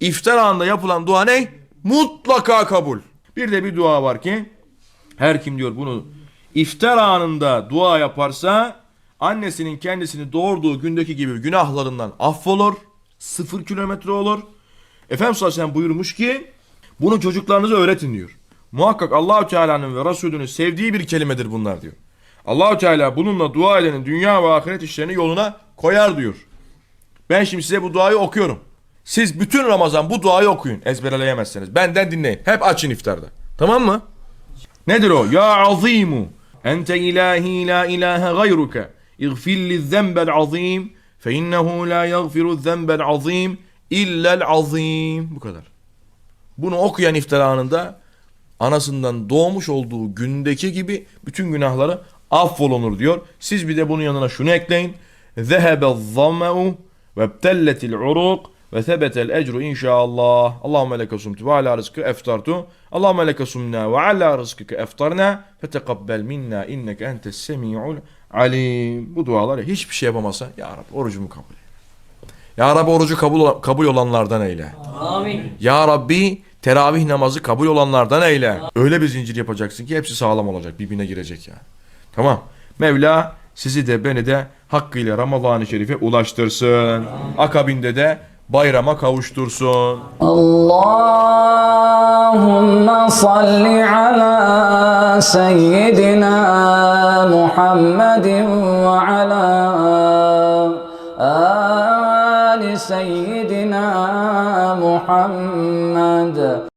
iftar anında yapılan dua ne? Mutlaka kabul. Bir de bir dua var ki her kim diyor bunu iftar anında dua yaparsa annesinin kendisini doğurduğu gündeki gibi günahlarından affolur. Sıfır kilometre olur. Efendimiz sallallahu aleyhi buyurmuş ki bunu çocuklarınıza öğretin diyor. Muhakkak Allahü Teala'nın ve Resulünün sevdiği bir kelimedir bunlar diyor. Allahü Teala bununla dua edenin dünya ve ahiret işlerini yoluna koyar diyor. Ben şimdi size bu duayı okuyorum. Siz bütün Ramazan bu duayı okuyun. Ezberleyemezseniz. Benden dinleyin. Hep açın iftarda. Tamam mı? Nedir o? Ya azimu ente ilahi la ilahe gayruke iğfirli zembel azim fe innehu la yagfiru zembel azim illel azim. Bu kadar. Bunu okuyan iftar anında anasından doğmuş olduğu gündeki gibi bütün günahları affolunur diyor. Siz bir de bunun yanına şunu ekleyin. Zehebe zammeu ve ebtelletil uruk ve sebetel ecru inşallah. Allahümme leke sumtu ve ala rızkı eftartu. Allahümme leke sumna ve ala rızkıke eftarna. Fetekabbel minna inneke entes semi'ul alim. Bu duaları hiçbir şey yapamasa Ya Rabbi orucumu kabul eyle. Ya Rabbi orucu kabul, kabul olanlardan eyle. Amin. Ya Rabbi teravih namazı kabul olanlardan eyle. Öyle bir zincir yapacaksın ki hepsi sağlam olacak. Birbirine girecek yani. Tamam. Mevla sizi de beni de hakkıyla Ramazan-ı Şerif'e ulaştırsın. Akabinde de bayrama kavuştursun. Allahümme salli ala seyyidina Muhammedin ve ala ali seyyidina Muhammed.